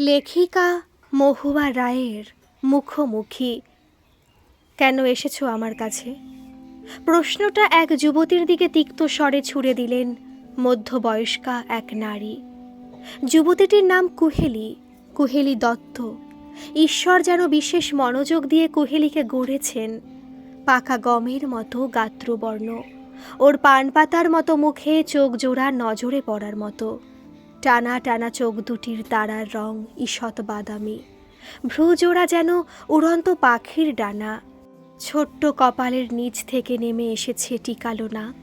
লেখিকা মহুয়া রায়ের মুখোমুখি। কেন এসেছ আমার কাছে? প্রশ্নটা এক যুবতীর দিকে তিক্ত স্বরে ছুড়ে দিলেন মধ্যবয়স্কা এক নারী। যুবতীটির নাম কুহেলি কুহেলি দত্ত। ঈশ্বর যেন বিশেষ মনোযোগ দিয়ে কুহেলিকে গড়েছেন, পাকা গমের মতো গাত্রবর্ণ। ওর পান পাতার মতো মুখে চোখ জোড়া নজরে পড়ার মতো। টানা টানা চোখ দুটির তারার রং ঈষৎ বাদামি। ভ্রুজোড়া যেন উড়ন্ত পাখির ডানা। ছোট্ট কপালের নিচ থেকে নেমে এসেছে টিকালো নাক।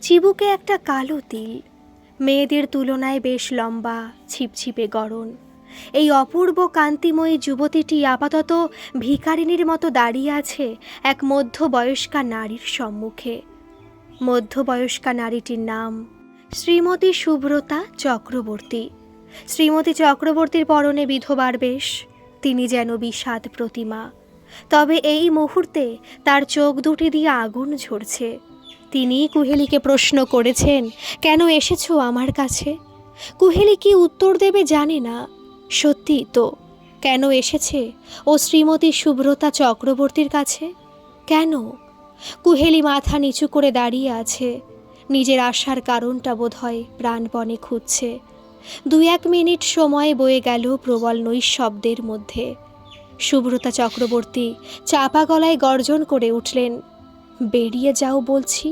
চিবুকে একটা কালো তিল। মেয়েদের তুলনায় বেশ লম্বা, ছিপছিপে গড়ন। এই অপূর্ব কান্তিময়ী যুবতীটি আপাতত ভিকারিনীর মতো দাঁড়িয়ে আছে এক মধ্যবয়স্কা নারীর সম্মুখে। মধ্যবয়স্কা নারীটির নাম শ্রীমতী সুব্রতা চক্রবর্তী। শ্রীমতী চক্রবর্তীর পরনে বিধবার বেশ, তিনি যেন বিষাদ প্রতিমা। তবে এই মুহূর্তে তার চোখ দুটি দিয়ে আগুন ঝরছে। তিনি কুহেলিকে প্রশ্ন করেছেন, কেন এসেছ আমার কাছে? কুহেলি কি উত্তর দেবে জানে না। সত্যি তো, কেন এসেছে ও শ্রীমতী সুব্রতা চক্রবর্তীর কাছে? কেন? কুহেলি মাথা নিচু করে দাঁড়িয়ে আছে নিজের আসার কারণটা বোধহয় প্রাণপণে খুঁজছে। দু এক মিনিট সময় বয়ে গেল প্রবল নৈশব্দের মধ্যে। সুব্রতা চক্রবর্তী চাপা গলায় গর্জন করে উঠলেন, বেরিয়ে যাও বলছি,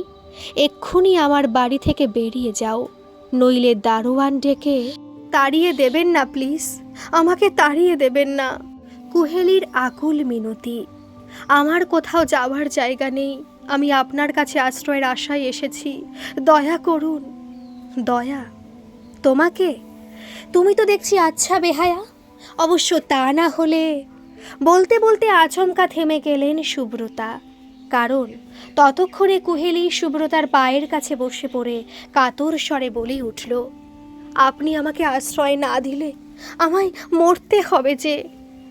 এক্ষুনি আমার বাড়ি থেকে বেরিয়ে যাও, নইলে দারোয়ান ডেকে তাড়িয়ে দেবেন না, প্লিজ, আমাকে তাড়িয়ে দেবেন না কুহেলির আকুল মিনতি, আমার কোথাও যাওয়ার জায়গা নেই আমি আপনার কাছে আশ্রয়ের আশায় এসেছি। দয়া করুন। দয়া? তোমাকে? তুমি তো দেখছি আচ্ছা বেহায়া। অবশ্য তা না হলে বলতে বলতে আচমকা থেমে গেলেন সুব্রতা। কারণ ততক্ষণে কুহেলি সুব্রতার পায়ের কাছে বসে পড়ে কাতর স্বরে বলে উঠল, আপনি আমাকে আশ্রয় না দিলে আমায় মরতে হবে যে।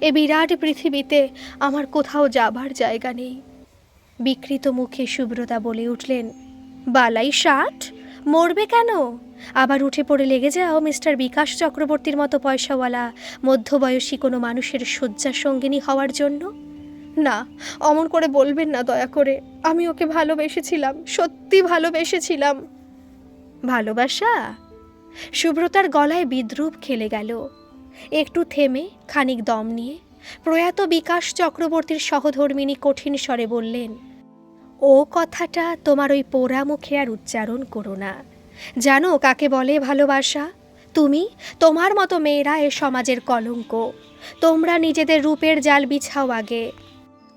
এ বিরাট পৃথিবীতে আমার কোথাও যাবার জায়গা নেই। বিকৃত মুখে সুব্রতা বলে উঠলেন, বালাই ষাট? মরবে কেন? আবার উঠে পড়ে লেগে যাও, মিস্টার বিকাশ চক্রবর্তীর মতো পয়সাওয়ালা, মধ্যবয়সী কোনো মানুষের শয্যা সঙ্গিনী হওয়ার জন্য? না, অমন করে বলবেন না দয়া করে, আমি ওকে ভালোবেসেছিলাম, সত্যি ভালোবেসেছিলাম। ভালোবাসা? সুব্রতার গলায় বিদ্রুপ খেলে গেল। একটু থেমে খানিক দম নিয়ে প্রয়াত বিকাশ চক্রবর্তীর সহধর্মিনী কঠিন স্বরে বললেন ও কথাটা তোমার ওই পোড়া মুখে আর উচ্চারণ করো না। জানো কাকে বলে ভালোবাসা? তুমি? তোমার মতো মেয়েরা এ সমাজের কলঙ্ক। তোমরা নিজেদের রূপের জাল বিছাও আগে।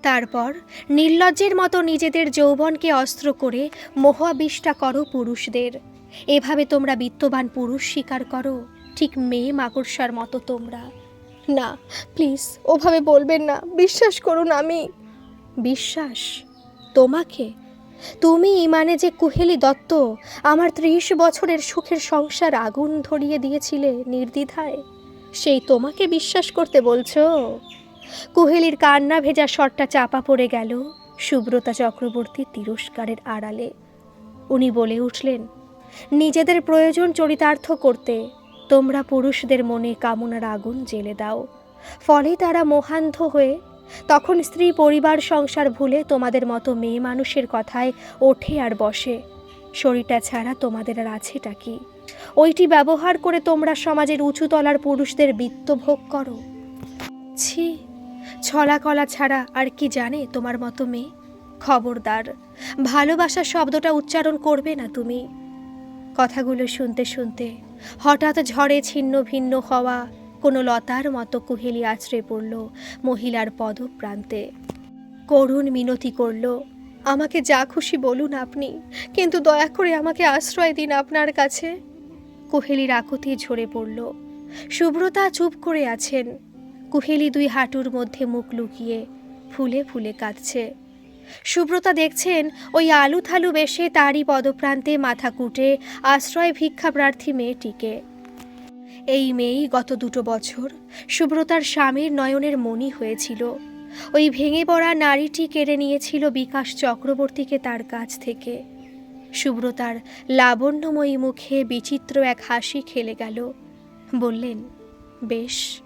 তারপর নির্লজ্জের মতো নিজেদের যৌবনকে অস্ত্র করে মোহাবিষ্টা করো পুরুষদের। এভাবে তোমরা বিত্তবান পুরুষ স্বীকার করো, ঠিক মেয়ে মাকড়সার মতো তোমরা। না, প্লিজ, ওভাবে বলবেন না। বিশ্বাস করুন আমি। বিশ্বাস? তোমাকে? তুমি মানে যে কুহেলি দত্ত, আমার ত্রিশ বছরের সুখের সংসার আগুন ধরিয়ে দিয়েছিলে নির্দ্বিধায়, সেই তোমাকে বিশ্বাস করতে বলছো? কুহেলির কান্না ভেজা শটটা চাপা পড়ে গেল সুব্রতা চক্রবর্তী তিরস্কারের আড়ালে। উনি বলে উঠলেন, নিজেদের প্রয়োজন চরিতার্থ করতে তোমরা পুরুষদের মনে কামনার আগুন জেলে দাও। ফলে তারা মোহান্ধ হয়ে তখন স্ত্রী পরিবার সংসার ভুলে তোমাদের মতো মেয়ে মানুষের কথায় ওঠে আর বসে। শরীরটা ছাড়া তোমাদের আর আছেটা কি? ওইটি ব্যবহার করে তোমরা সমাজের উঁচুতলার পুরুষদের বৃত্ত ভোগ করো। ছি, ছলা কলা ছাড়া আর কি জানে তোমার মতো মেয়ে? খবরদার ভালোবাসা শব্দটা উচ্চারণ করবে না তুমি। কথাগুলো শুনতে শুনতে হঠাৎ ঝড়ে ছিন্ন ভিন্ন হওয়া কোনো লতার মতো কুহেলি আছড়ে পড়ল মহিলার পদপ্রান্তে। করুণ মিনতি করল, আমাকে যা খুশি বলুন আপনি, কিন্তু দয়া করে আমাকে আশ্রয় দিন আপনার কাছে। কুহেলির আকুতি ঝরে পড়ল, সুব্রতা চুপ করে আছেন। কুহেলি দুই হাঁটুর মধ্যে মুখ লুকিয়ে ফুলে ফুলে কাঁদছে। সুব্রতা দেখছেন ওই আলু থালু বেশে তারই পদপ্রান্তে মাথা কুটে আশ্রয় ভিক্ষা প্রার্থী মেয়েটিকে। এই মেয়েই গত দুটো বছর সুব্রতার স্বামীর নয়নের মনি হয়েছিল। ওই ভেঙে পড়া নারীটি কেড়ে নিয়েছিল বিকাশ চক্রবর্তীকে তার কাছ থেকে। সুব্রতার লাবণ্যময়ী মুখে বিচিত্র এক হাসি খেলে গেল। বললেন, বেশ,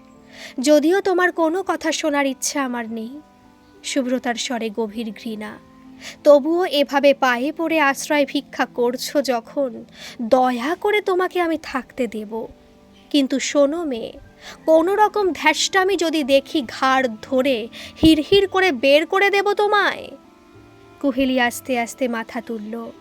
যদিও তোমার কোনো কথা শোনার ইচ্ছা আমার নেই। সুব্রতার স্বরে গভীর ঘৃণা। তবুও এভাবে পায়ে পড়ে আশ্রয় ভিক্ষা করছ যখন দয়া করে তোমাকে আমি থাকতে দেব। কিন্তু শোনো মেয়ে কোনো রকম ধ্যাসটামি যদি দেখি ঘাড় ধরে, হিড়হিড় করে বের করে দেব তোমায়? কুহেলি আস্তে আস্তে মাথা তুলল।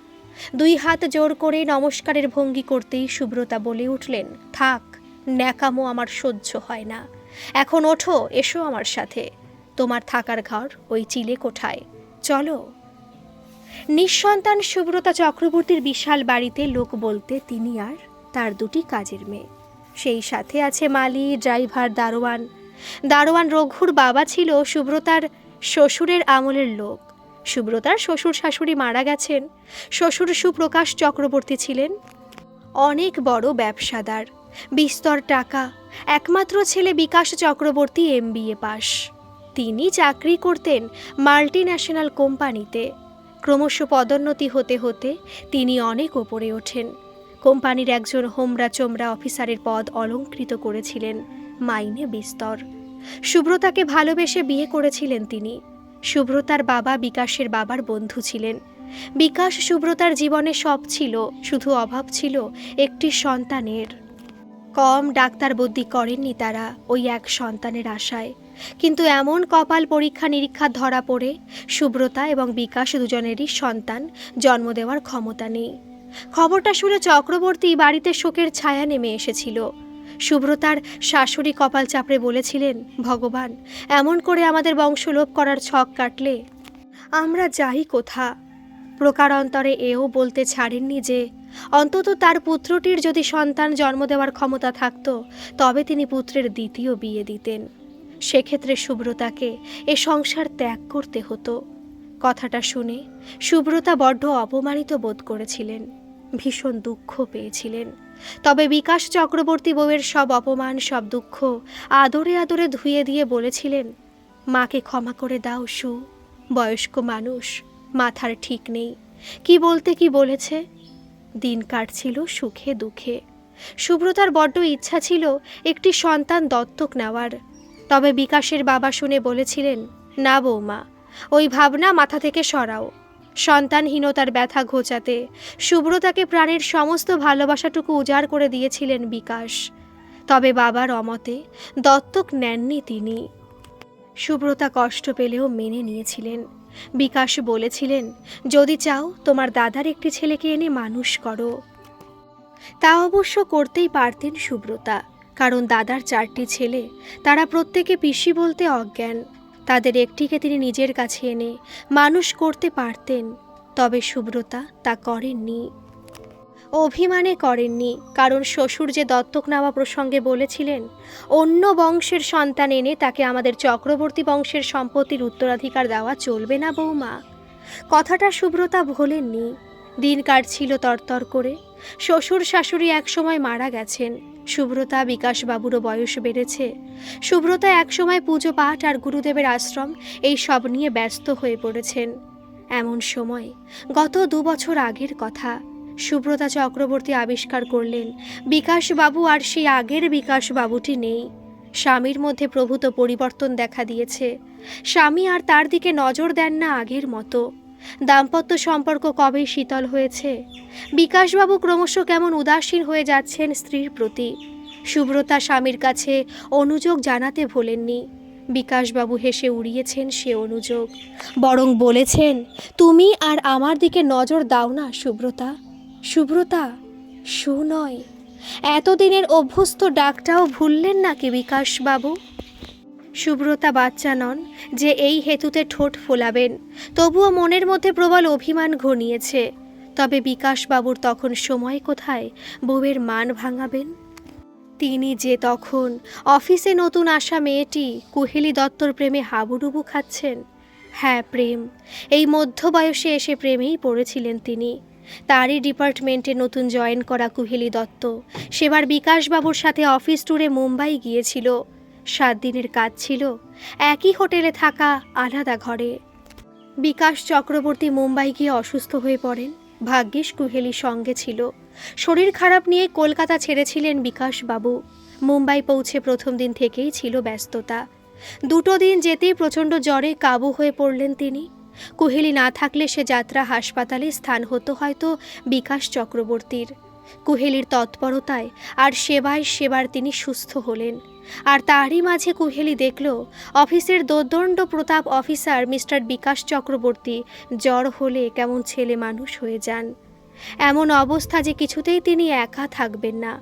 দুই হাত জোর করে নমস্কারের ভঙ্গি করতেই সুব্রতা বলে উঠলেন, থাক, ন্যাকামো আমার সহ্য হয় না। এখন ওঠো, এসো আমার সাথে। তোমার থাকার ঘর ওই চিলে কোঠায়। চলো। নিঃসন্তান সুব্রতা চক্রবর্তীর বিশাল বাড়িতে লোক বলতে তিনি আর তার দুটি কাজের মেয়ে। সেই সাথে আছে মালি, ড্রাইভার দারোয়ান। দারোয়ান রঘুর বাবা ছিল সুব্রতার শ্বশুরের আমলের লোক। সুব্রতার শ্বশুর শাশুড়ি মারা গেছেন। শ্বশুর সুপ্রকাশ চক্রবর্তী ছিলেন। অনেক বড় ব্যবসাদার। বিস্তর টাকা। একমাত্র ছেলে বিকাশ চক্রবর্তী এমবিএ পাস। তিনি চাকরি করতেন মাল্টি ন্যাশনাল কোম্পানিতে। ক্রমশ পদোন্নতি হতে হতে তিনি অনেক ওপরে ওঠেন। কোম্পানির একজন হোমরা চোমরা অফিসারের পদ অলঙ্কৃত করেছিলেন মাইনে বিস্তর। সুব্রতাকে ভালোবেসে বিয়ে করেছিলেন তিনি। সুব্রতার বাবা বিকাশের বাবার বন্ধু ছিলেন। বিকাশ সুব্রতার জীবনে সব ছিল, শুধু অভাব ছিল একটি সন্তানের। কম ডাক্তার বুদ্ধি করেননি তারা ওই এক সন্তানের আশায়। কিন্তু এমন কপাল পরীক্ষা নিরীক্ষা ধরা পড়ে সুব্রতা এবং বিকাশ দুজনেরই সন্তান, জন্ম দেওয়ার ক্ষমতা নেই। খবরটা শুনে চক্রবর্তী বাড়িতে শোকের ছায়া নেমে এসেছিল। সুব্রতার শাশুড়ি কপাল চাপড়ে বলেছিলেন, ভগবান, এমন করে আমাদের বংশলোপ করার ছক কাটলে আমরা যাই কোথা? প্রকারান্তরে এও বলতে ছাড়েননি যে, অন্তত তার পুত্রটির যদি সন্তান জন্ম দেওয়ার ক্ষমতা থাকত, তবে তিনি পুত্রের দ্বিতীয় বিয়ে দিতেন। সেক্ষেত্রে সুব্রতাকে এ সংসার ত্যাগ করতে হতো। কথাটা শুনে সুব্রতা বড্ড অপমানিত বোধ করেছিলেন। ভীষণ দুঃখ পেয়েছিলেন। তবে বিকাশ চক্রবর্তী বউয়ের সব অপমান, সব দুঃখ আদরে আদরে ধুয়ে দিয়ে বলেছিলেন, মাকে ক্ষমা করে দাও, সু। বয়স্ক মানুষ, মাথার ঠিক নেই। কি বলতে কি বলেছে? দিন কাটছিল সুখে দুঃখে। সুব্রতার বড্ড ইচ্ছা ছিল একটি সন্তান দত্তক নেওয়ার। তবে বিকাশের বাবা শুনে বলেছিলেন, না বৌমা, ওই ভাবনা মাথা থেকে সরাও। সন্তানহীনতার ব্যথা ঘোচাতে। সুব্রতাকে প্রাণের সমস্ত ভালোবাসাটুকু উজাড় করে দিয়েছিলেন বিকাশ। তবে বাবার অমতে দত্তক নেননি তিনি। সুব্রতা কষ্ট পেলেও মেনে নিয়েছিলেন। বিকাশ বলেছিলেন, যদি চাও তোমার দাদার একটি ছেলেকে এনে মানুষ করো। তা অবশ্য করতেই পারতেন সুব্রতা, কারণ দাদার চারটি ছেলে, তারা প্রত্যেকে পিসি বলতে অজ্ঞান। তাদের একটিকে তিনি নিজের কাছে এনে মানুষ করতে পারতেন, তবে সুব্রতা তা করেননি। অভিমানে করেননি, কারণ শ্বশুর যে দত্তক নেওয়া প্রসঙ্গে বলেছিলেন, অন্য বংশের সন্তান এনে তাকে আমাদের চক্রবর্তী বংশের সম্পত্তির উত্তরাধিকার দেওয়া চলবে না বৌমা। কথাটা সুব্রতা ভোলেননি। দিন কাটছিল তরতর করে। শ্বশুর শাশুড়ি একসময় মারা গেছেন। সুব্রতা বিকাশবাবুরও বয়স বেড়েছে। সুব্রতা একসময় পুজো পাঠ আর গুরুদেবের আশ্রম, এই সব নিয়ে ব্যস্ত হয়ে পড়েছেন। এমন সময়, গত দু বছর আগের কথা সুব্রতা চক্রবর্তী আবিষ্কার করলেন বিকাশবাবু আর সেই আগের বিকাশবাবুটি নেই। স্বামীর মধ্যে প্রভূত পরিবর্তন দেখা দিয়েছে। স্বামী আর তার দিকে নজর দেন না আগের মতো। দাম্পত্য সম্পর্ক কবেই শীতল হয়েছে? বিকাশবাবু ক্রমশ কেমন উদাসীন হয়ে যাচ্ছেন স্ত্রীর প্রতি। সুব্রতা স্বামীর কাছে অনুযোগ জানাতে ভোলেননি। বিকাশবাবু হেসে উড়িয়েছেন সে অনুযোগ। বরং বলেছেন, তুমি আর আমার দিকে নজর দাও না, সুব্রতা। সুব্রতা, সু নয়। এতদিনের অভ্যস্ত ডাকটাও ভুললেন নাকি বিকাশবাবু? সুব্রতা বাচ্চা নন যে এই হেতুতে ঠোঁট ফোলাবেন। তবুও মনের মধ্যে প্রবল অভিমান ঘনিয়েছে। তবে বিকাশবাবুর তখন সময় কোথায়? বউয়ের মান ভাঙাবেন? তিনি যে তখন অফিসে নতুন আসা মেয়েটি কুহেলি দত্তর প্রেমে হাবুডুবু খাচ্ছেন। হ্যাঁ প্রেম। এই মধ্য বয়সে এসে প্রেমেই পড়েছিলেন তিনি। তারই ডিপার্টমেন্টে নতুন জয়েন করা কুহেলি দত্ত। সেবার বিকাশবাবুর সাথে অফিস ট্যুরে মুম্বাই গিয়েছিল। সাত দিনের কাজ ছিল। একই হোটেলে থাকা আলাদা ঘরে। বিকাশ চক্রবর্তী মুম্বাই গিয়ে অসুস্থ হয়ে পড়েন। ভাগ্যিস কুহেলি সঙ্গে ছিল। শরীর খারাপ নিয়ে কলকাতা ছেড়েছিলেন বিকাশবাবু। মুম্বাই পৌঁছে প্রথম দিন থেকেই ছিল ব্যস্ততা। দুটো দিন যেতেই প্রচণ্ড জ্বরে কাবু হয়ে পড়লেন তিনি। কুহেলি না থাকলে সে যাত্রা হাসপাতালে স্থান হতো হয়তো বিকাশ চক্রবর্তীর। কুহেলির তৎপরতায় আর সেবায় সেবার তিনি সুস্থ হলেন। আর তারই মাঝে কুহেলি দেখল অফিসের দোর্দণ্ড প্রতাপ অফিসার মিস্টার বিকাশ চক্রবর্তী জ্বর হলে কেমন ছেলে মানুষ হয়ে যান। এমন অবস্থা যে কিছুতেই তিনি একা থাকবেন না।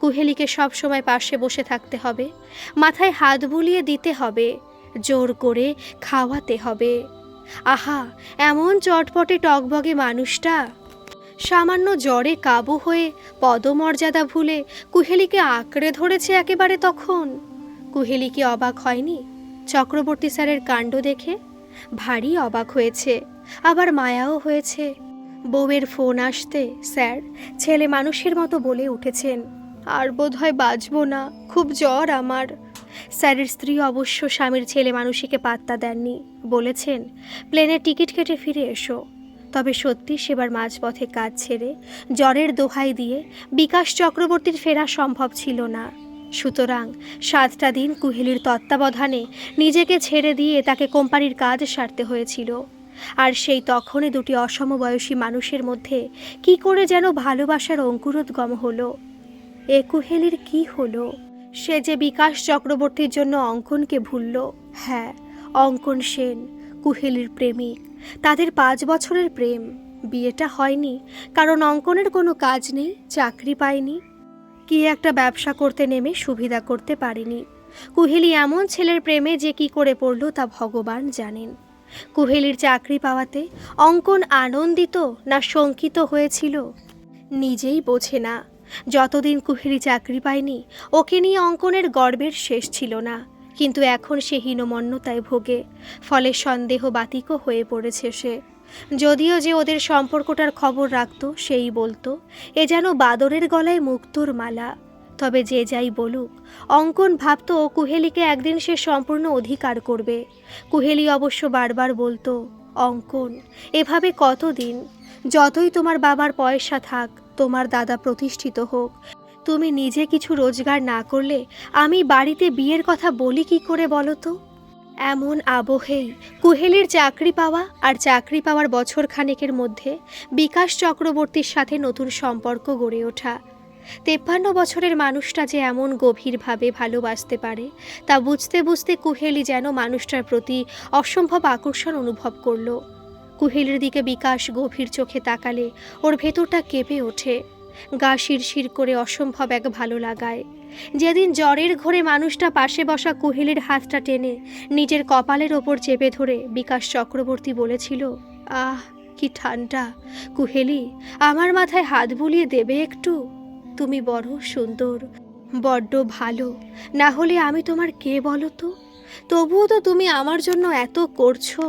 কুহেলিকে সব সময় পাশে বসে থাকতে হবে, মাথায় হাত বুলিয়ে দিতে হবে, জোর করে খাওয়াতে হবে। আহা, এমন চটপটে টকবগে মানুষটা! সামান্য জ্বরে কাবু হয়ে পদমর্যাদা ভুলে কুহেলিকে আঁকড়ে ধরেছে একেবারে তখন। কুহেলি কি অবাক হয়নি? চক্রবর্তী স্যারের কাণ্ড দেখে ভারী অবাক হয়েছে, আবার মায়াও হয়েছে। বউয়ের ফোন আসতে স্যার, ছেলে মানুষের মতো বলে উঠেছেন, আর বোধহয় বাঁচবো না, খুব জ্বর আমার। স্যারের স্ত্রী অবশ্য স্বামীর ছেলে মানুষীকে পাত্তা দেননি, বলেছেন প্লেনের টিকিট কেটে ফিরে এসো। তবে সত্যি সেবার মাঝপথে কাজ ছেড়ে জ্বরের দোহাই দিয়ে বিকাশ চক্রবর্তীর ফেরা সম্ভব ছিল না। সুতরাং সাতটা দিন কুহেলির তত্ত্বাবধানে নিজেকে ছেড়ে দিয়ে তাকে কোম্পানির কাজ সারতে হয়েছিল। আর সেই তখনই দুটি অসমবয়সী মানুষের মধ্যে কি করে যেন ভালোবাসার অঙ্কুরোদ্গম হলো। এ কুহেলির কি হলো? সে যে বিকাশ চক্রবর্তীর জন্য অঙ্কনকে ভুলল। হ্যাঁ অঙ্কন সেন, কুহেলির প্রেমিক। তাদের পাঁচ বছরের প্রেম। বিয়েটা হয়নি, কারণ অঙ্কনের কোনো কাজ নেই, চাকরি পায়নি। কি একটা ব্যবসা করতে নেমে সুবিধা করতে পারেনি। কুহেলি এমন ছেলের প্রেমে যে কি করে পড়ল তা ভগবান জানেন। কুহেলির চাকরি পাওয়াতে অঙ্কন আনন্দিত না শঙ্কিত হয়েছিল? নিজেই বোঝে না। যতদিন কুহেলি চাকরি পায়নি, ওকে নিয়ে অঙ্কনের গর্বের শেষ ছিল না। কিন্তু এখন সে হীনমন্যতায় ভোগে, ফলে সন্দেহ বাতিকও হয়ে পড়েছে সে। যদিও যে ওদের সম্পর্কটার খবর রাখত, সেই বলতো, এ যেন বাদরের গলায় মুক্তোর মালা। তবে যে যাই বলুক, অঙ্কন ভাবতো কুহেলিকে একদিন সে সম্পূর্ণ অধিকার করবে। কুহেলি অবশ্য বারবার বলতো, অঙ্কন, এভাবে কতদিন? যতই তোমার বাবার পয়সা থাক, তোমার দাদা প্রতিষ্ঠিত হোক তুমি নিজে কিছু রোজগার না করলে আমি বাড়িতে বিয়ের কথা বলি কি করে বলো তো? এমন আবহেই কুহেলির চাকরি পাওয়া আর চাকরি পাওয়ার বছর খানেকের মধ্যে বিকাশ চক্রবর্তীর সাথে নতুন সম্পর্ক গড়ে ওঠা। তেপ্পান্ন বছরের মানুষটা যে এমন গভীরভাবে ভালোবাসতে পারে, তা বুঝতে বুঝতে কুহেলি যেন মানুষটার প্রতি অসম্ভব আকর্ষণ অনুভব করল। কুহেলির দিকে বিকাশ গভীর চোখে তাকালে ওর ভেতরটা কেঁপে ওঠে। গা শিরশির করে অসম্ভব এক ভালো লাগায়। যেদিন জ্বরের ঘোরে মানুষটা পাশে বসা কুহেলির হাতটা টেনে নিজের কপালের ওপর চেপে ধরে বিকাশ চক্রবর্তী বলেছিল, আহ, কি ঠান্ডা। কুহেলি, আমার মাথায় হাত বুলিয়ে দেবে একটু? তুমি বড় সুন্দর, বড্ড ভালো। না হলে আমি তোমার কে বলো তো? তবুও তো তুমি আমার জন্য এত করছ।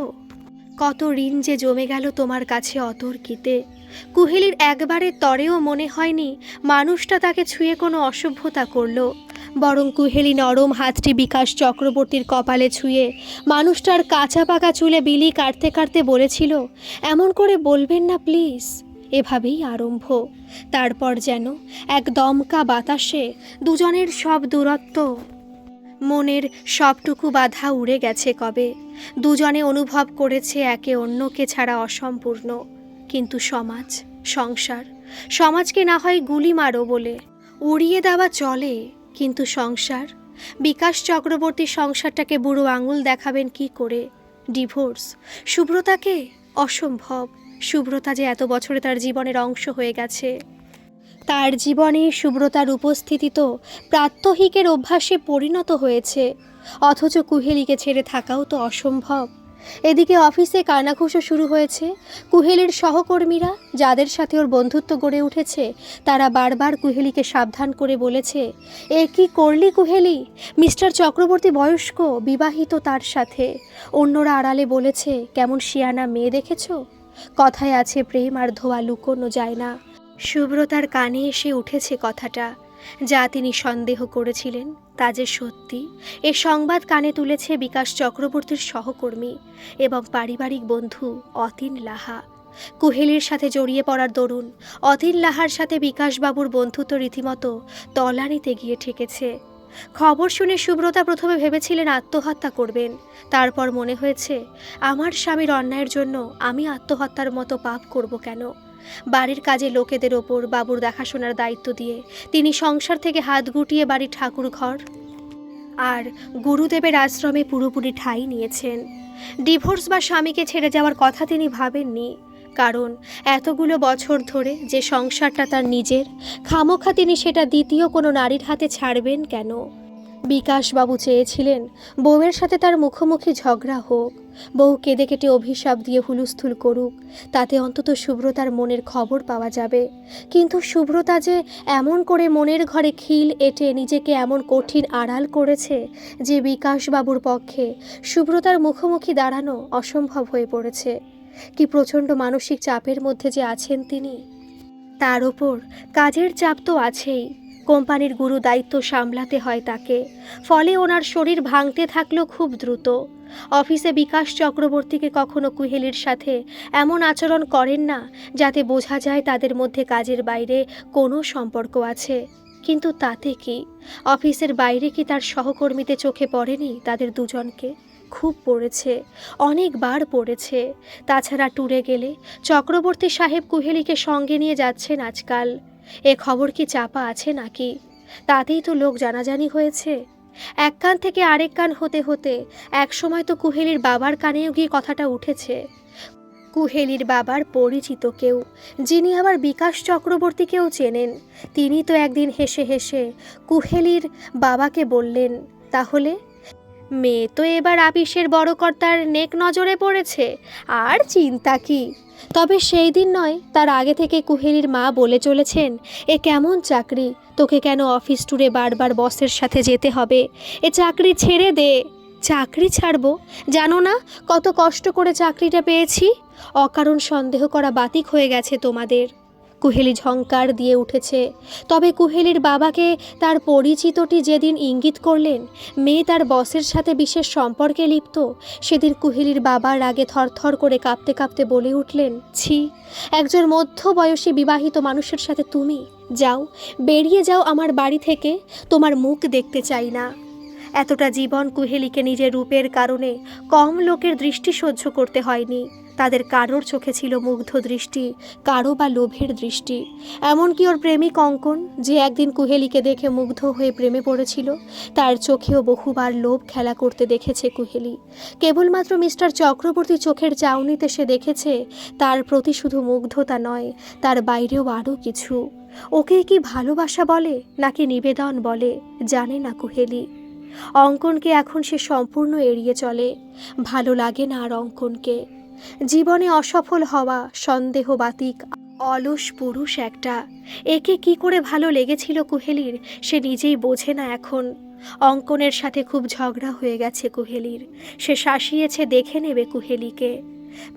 কত ঋণ যে জমে গেল তোমার কাছে অতর্কিতে। কুহেলির একবারের তরেও মনে হয়নি মানুষটা তাকে ছুঁয়ে কোনো অসভ্যতা করল। বরং কুহেলি নরম হাতটি বিকাশ চক্রবর্তীর কপালে ছুঁয়ে মানুষটার কাঁচা পাকা চুলে বিলি কাটতে কাটতে বলেছিল, এমন করে বলবেন না প্লিজ। এভাবেই আরম্ভ। তারপর যেন এক দমকা বাতাসে দুজনের সব দূরত্ব, মনের সবটুকু বাধা উড়ে গেছে কবে। দুজনে অনুভব করেছে একে অন্যকে ছাড়া অসম্পূর্ণ। কিন্তু সমাজ, সংসার, সমাজকে না হয় গুলি মারো বলে। উড়িয়ে দেওয়া চলে, কিন্তু সংসার। বিকাশ চক্রবর্তী সংসারটাকে বুড়ো আঙুল দেখাবেন কি করে? ডিভোর্স। শুভ্রতাকে অসম্ভব। শুভ্রতা যে এত বছরে তার জীবনের অংশ হয়ে গেছে। তার জীবনে শুভ্রতার উপস্থিতি তো প্রাত্যহিকের অভ্যাসে পরিণত হয়েছে। অথচ কুহেলিকে ছেড়ে থাকাও তো অসম্ভব। এদিকে অফিসে কানাঘুষো শুরু হয়েছে। কুহেলির সহকর্মীরা, যাদের সাথে ওর বন্ধুত্ব গড়ে উঠেছে, তারা বারবার কুহেলিকে সাবধান করে বলেছে, এ কি করলি কুহেলি? মিস্টার চক্রবর্তী বয়স্ক, বিবাহিত তার সাথে। অন্যরা আড়ালে বলেছে, কেমন শিয়ানা মেয়ে দেখেছ? কথায় আছে প্রেম আর ধোয়া লুকোনো যায় না। শুভ্রতার কানে এসে উঠেছে কথাটা। যা তিনি সন্দেহ করেছিলেন, তা যে সত্যি, এ সংবাদ কানে তুলেছে বিকাশ চক্রবর্তীর সহকর্মী এবং পারিবারিক বন্ধু অতীন লাহা। কুহেলির সাথে জড়িয়ে পড়ার দরুন অতীন লাহার সাথে বিকাশবাবুর বন্ধুত্ব রীতিমতো তলানিতে গিয়ে ঠেকেছে। খবর শুনে সুব্রতা প্রথমে ভেবেছিলেন আত্মহত্যা করবেন। তারপর মনে হয়েছে, আমার স্বামীর অন্যায়ের জন্য আমি আত্মহত্যার মতো পাপ করব কেন? বাড়ির কাজে লোকেদের ওপর বাবুর দেখাশোনার দায়িত্ব দিয়ে তিনি সংসার থেকে হাত গুটিয়ে বাড়ির ঠাকুর ঘর আর গুরুদেবের আশ্রমে পুরোপুরি ঠাঁই নিয়েছেন। ডিভোর্স বা স্বামীকে ছেড়ে যাওয়ার কথা তিনি ভাবেননি, কারণ এতগুলো বছর ধরে যে সংসারটা তার নিজের, খামোখা তিনি সেটা দ্বিতীয় কোনো নারীর হাতে ছাড়বেন কেন? বিকাশবাবু চেয়েছিলেন, বউয়ের সাথে তার মুখোমুখি ঝগড়া হোক। বউ কেঁদে কেটে অভিশাপ দিয়ে হুলুস্থুল করুক, তাতে অন্তত শুভ্রতার মনের খবর পাওয়া যাবে। কিন্তু শুভ্রতা যে এমন করে মনের ঘরে খিল এঁটে নিজেকে এমন কঠিন আড়াল করেছে যে বিকাশবাবুর পক্ষে শুভ্রতার মুখোমুখি দাঁড়ানো অসম্ভব হয়ে পড়েছে। কি প্রচণ্ড মানসিক চাপের মধ্যে যে আছেন তিনি, তার ওপর কাজের চাপ তো আছেই। কোম্পানির গুরু দায়িত্ব সামলাতে হয় তাকে। ফলে ওনার শরীর ভাঙতে থাকল খুব দ্রুত। অফিসে বিকাশ চক্রবর্তীকে কখনো কুহেলির সাথে এমন আচরণ করেন না, যাতে বোঝা যায় তাদের মধ্যে কাজের বাইরে কোনো সম্পর্ক আছে। কিন্তু তাতে কি? অফিসের বাইরে কি তার সহকর্মীতে চোখে পড়েনি তাদের দুজনকে? খুব পড়েছে, অনেকবার পড়েছে। তাছাড়া ট্যুরে গেলে চক্রবর্তী সাহেব কুহেলিকে সঙ্গে নিয়ে যাচ্ছেন আজকাল। এ খবর কি চাপা আছে নাকি? তাতেই তো লোক জানাজানি হয়েছে। এক কান থেকে আরেক কান হতে হতে এক সময় তো কুহেলির বাবার কানেও গিয়ে কথাটা উঠেছে। কুহেলির বাবার পরিচিত কেউ, যিনি আবার বিকাশ চক্রবর্তীকেও চেনেন, তিনি তো একদিন হেসে হেসে কুহেলির বাবাকে বললেন, তাহলে? মেয়ে তো এবার আপিসের বড় কর্তার নেক নজরে পড়েছে, আর চিন্তা কি? তবে সেই দিন নয়, তার আগে থেকে কুহেলির মা বলে চলেছেন, এ কেমন চাকরি? তোকে কেন অফিস ট্যুরে বারবার বসের সাথে যেতে হবে? এ চাকরি ছেড়ে দে। চাকরি ছাড়বো? জানো না, কত কষ্ট করে চাকরিটা পেয়েছি? অকারণ সন্দেহ করা বাতিক হয়ে গেছে তোমাদের। কুহেলি ঝংকার দিয়ে উঠেছে। তবে কুহেলির বাবাকে তার পরিচিতটি যেদিন ইঙ্গিত করলেন, মেয়ে তার বসের সাথে বিশেষ সম্পর্কে লিপ্ত, সেদিন কুহেলির বাবার আগে থরথর করে কাঁপতে কাঁপতে বলে উঠলেন, ছি, একজন মধ্যবয়সী বিবাহিত মানুষের সাথে তুমি যাও, বেরিয়ে যাও আমার বাড়ি থেকে, তোমার মুখ দেখতে চাই না। এতটা জীবন কুহেলিকে নিজের রূপের কারণে কম লোকের দৃষ্টি সহ্য করতে হয়নি। তাদের কারোর চোখে ছিল মুগ্ধ দৃষ্টি, কারও বা লোভের দৃষ্টি। এমনকি ওর প্রেমিক অঙ্কন, যে একদিন কুহেলিকে দেখে মুগ্ধ হয়ে প্রেমে পড়েছিল, তার চোখেও বহুবার লোভ খেলা করতে দেখেছে কুহেলি। কেবলমাত্র মিস্টার চক্রবর্তী চোখের চাউনিতে সে দেখেছে, তার প্রতি শুধু মুগ্ধতা নয়, তার বাইরেও আরও কিছু। ওকে কি ভালোবাসা বলে, নাকি নিবেদন বলে, জানে না কুহেলি। অঙ্কনকে এখন সে সম্পূর্ণ এড়িয়ে চলে। ভালো লাগে না আর অঙ্কনকে। জীবনে অসফল হওয়া সন্দেহ বাতিক অলস পুরুষ একটা। একে কি করে ভালো লেগেছিল কুহেলির, সে নিজেই বোঝে না এখন। অঙ্কনের সাথে খুব ঝগড়া হয়ে গেছে কুহেলির। সে শাসিয়েছে, দেখে নেবে কুহেলিকে।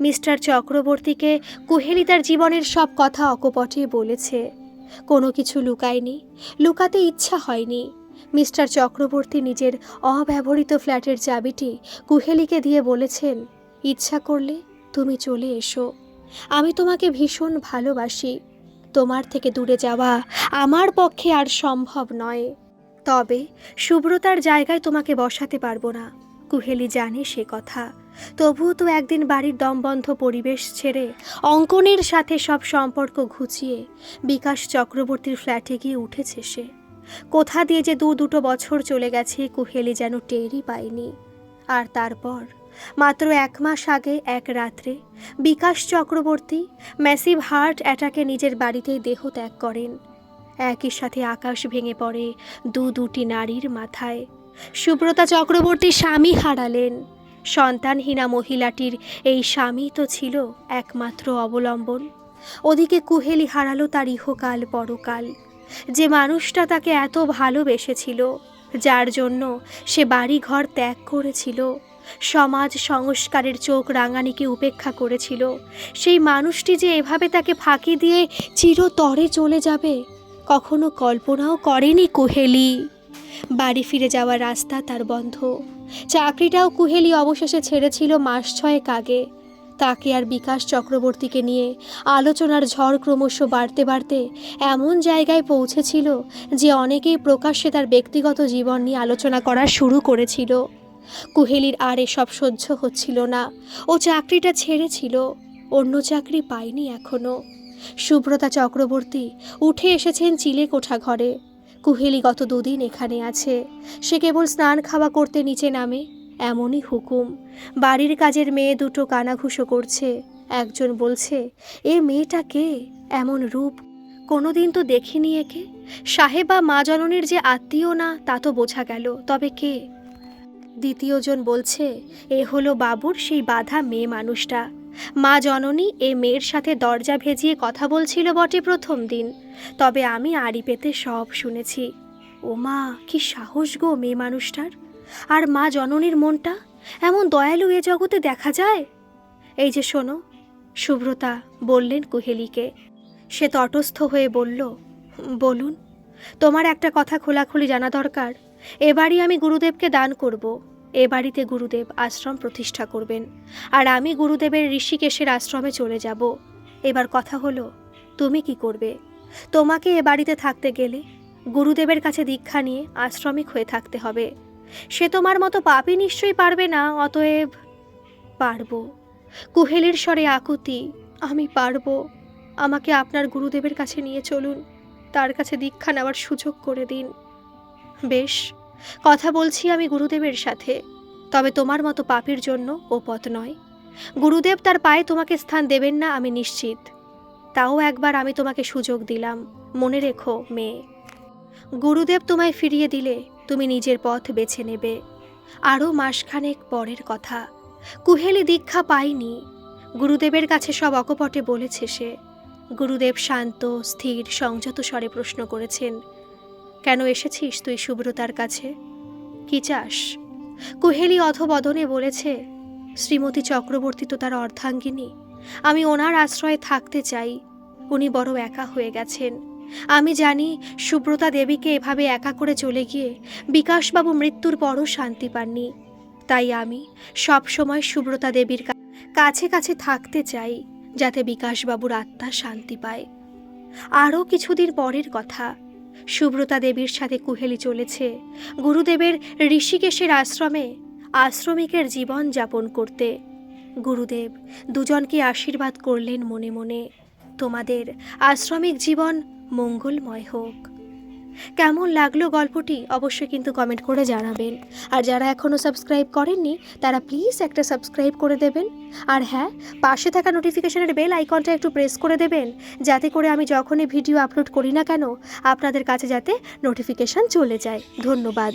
মিস্টার চক্রবর্তীকে কুহেলি তার জীবনের সব কথা অকপটে বলেছে। কোনো কিছু লুকায়নি, লুকাতে ইচ্ছা হয়নি। মিস্টার চক্রবর্তী নিজের অব্যবহৃত ফ্ল্যাটের চাবিটি কুহেলিকে দিয়ে বলেছেন, ইচ্ছা করলে তুমি চলে এসো। আমি তোমাকে ভীষণ ভালোবাসি। তোমার থেকে দূরে যাওয়া আমার পক্ষে আর সম্ভব নয়। তবে সুব্রতার জায়গায় তোমাকে বসাতে পারব না। কুহেলি জানে সে কথা। তবুও তো একদিন বাড়ির দমবন্ধ পরিবেশ ছেড়ে অঙ্কনের সাথে সব সম্পর্ক ঘুচিয়ে বিকাশ চক্রবর্তীর ফ্ল্যাটে গিয়ে উঠেছে সে। কোথা দিয়ে যে দু দুটো বছর চলে গেছে কুহেলি যেন টেরই পায়নি। আর তারপর? মাত্র এক মাস আগে এক রাত্রে বিকাশ চক্রবর্তী ম্যাসিভ হার্ট অ্যাটাকে নিজের বাড়িতেই দেহ ত্যাগ করেন। একই সাথে আকাশ ভেঙে পড়ে দু দুটি নারীর মাথায়। সুব্রতা চক্রবর্তী স্বামী হারালেন। সন্তানহীনা মহিলাটির এই স্বামী তো ছিল একমাত্র অবলম্বন। ওদিকে কুহেলি হারালো তার ইহকাল পরকাল। যে মানুষটা তাকে এত ভালোবেসেছিল, যার জন্য সে বাড়ি ঘর ত্যাগ করেছিল সমাজ সংস্কারের চোখ রাঙানিকে উপেক্ষা করেছিল। সেই মানুষটি যে এভাবে তাকে ফাঁকি দিয়ে চিরতরে চলে যাবে, কখনো কল্পনাও করেনি কুহেলি। বাড়ি ফিরে যাওয়ার রাস্তা তার বন্ধ। চাকরিটাও কুহেলি অবশেষে ছেড়েছিল মাস ছয়েক আগে। তাকে আর বিকাশ চক্রবর্তীকে নিয়ে আলোচনার ঝড় ক্রমশ বাড়তে বাড়তে এমন জায়গায় পৌঁছেছিল যে অনেকেই প্রকাশ্যে তার ব্যক্তিগত জীবন নিয়ে আলোচনা করা শুরু করেছিল। কুহেলির আর এসব সহ্য হচ্ছিল না। ও চাকরিটা ছেড়েছিল, অন্য চাকরি পায়নি এখনও। সুব্রতা চক্রবর্তী উঠে এসেছেন চিলে কোঠা ঘরে। কুহেলি গত দুদিন এখানে আছে। সে কেবল স্নান খাওয়া করতে নিচে নামে, এমনই হুকুম। বাড়ির কাজের মেয়ে দুটো কানাঘুষো করছে। একজন বলছে, এ মেয়েটা কে? এমন রূপ। কোনোদিন তো দেখিনি একে। সাহেবা মা জননীর যে আত্মীয় না, তা তো বোঝা গেল। তবে কে? দ্বিতীয়জন বলছে, এ হলো বাবুর সেই বাধা মেয়ে মানুষটা। মা জননী এ মেয়ের সাথে দরজা ভেজিয়ে কথা বলছিল বটে প্রথম দিন। তবে আমি আড়ি পেতে সব শুনেছি। ও মা, কি সাহস গো মেয়ে মানুষটার। আর মা জননীর মনটা, এমন দয়ালু এ জগতে দেখা যায়? এই যে শোনো, সুব্রতা বললেন কুহেলিকে। সে তটস্থ হয়ে বলল, বলুন, তোমার একটা কথা খোলাখুলি জানা দরকার। এ বাড়ি আমি গুরুদেবকে দান করব। এ বাড়িতে গুরুদেব আশ্রম প্রতিষ্ঠা করবেন। আর আমি গুরুদেবের ঋষিকেশের আশ্রমে চলে যাব। এবার কথা হলো, তুমি কি করবে? তোমাকে এ বাড়িতে থাকতে গেলে গুরুদেবের কাছে দীক্ষা নিয়ে আশ্রমিক হয়ে থাকতে হবে। সে তোমার মতো পাপই নিশ্চয়ই পারবে না, অতএব পারব। কুহেলির স্বরে আকুতি, আমি পারব। আমাকে আপনার গুরুদেবের কাছে নিয়ে চলুন। তার কাছে দীক্ষা নেওয়ার সুযোগ করে দিন। বেশ, কথা বলছি আমি গুরুদেবের সাথে। তবে তোমার মতো পাপের জন্য ও পথ নয়। গুরুদেব তার পায়ে তোমাকে স্থান দেবেন না, আমি নিশ্চিত। তাও একবার আমি তোমাকে সুযোগ দিলাম। মনে রেখো, মেয়ে। গুরুদেব তোমায় ফিরিয়ে দিলে, তুমি নিজের পথ বেছে নেবে। আরও মাসখানেক পরের কথা। কুহেলি দীক্ষা পায়নি গুরুদেবের কাছে সব অকপটে বলেছে সে। গুরুদেব শান্ত, স্থির, সংযত স্বরে প্রশ্ন করেছেন। কেন এসেছিস তুই সুব্রতার কাছে? কি চাস? কুহেলি অধবদনে বলেছে, শ্রীমতী চক্রবর্তী তো তার অর্ধাঙ্গিনী। আমি ওনার আশ্রয়ে থাকতে চাই। উনি বড় একা হয়ে গেছেন। আমি জানি সুব্রতা দেবীকে এভাবে একা করে চলে গিয়ে বিকাশবাবু মৃত্যুর পরও শান্তি পাননি। তাই আমি সব সময় সুব্রতা দেবীর কাছে কাছে থাকতে চাই, যাতে বিকাশবাবুর আত্মা শান্তি পায়। আরও কিছুদিন পরের কথা। সুব্রতা দেবীর সাথে কুহেলি চলেছে। গুরুদেবের ঋষিকেশের আশ্রমে আশ্রমিকের জীবন যাপন করতে। গুরুদেব দুজনকে আশীর্বাদ করলেন মনে মনে। তোমাদের আশ্রমিক জীবন মঙ্গলময় হোক। কেমন লাগল গল্পটি অবশ্যই কিন্তু কমেন্ট করে জানাবেন। আর যারা এখনও সাবস্ক্রাইব করেননি, তারা প্লিজ একটা সাবস্ক্রাইব করে দেবেন। আর হ্যাঁ পাশে থাকা নোটিফিকেশানের বেল আইকনটা একটু প্রেস করে দেবেন, যাতে করে আমি যখনই ভিডিও আপলোড করি না কেন, আপনাদের কাছে যাতে নোটিফিকেশান চলে যায়। ধন্যবাদ।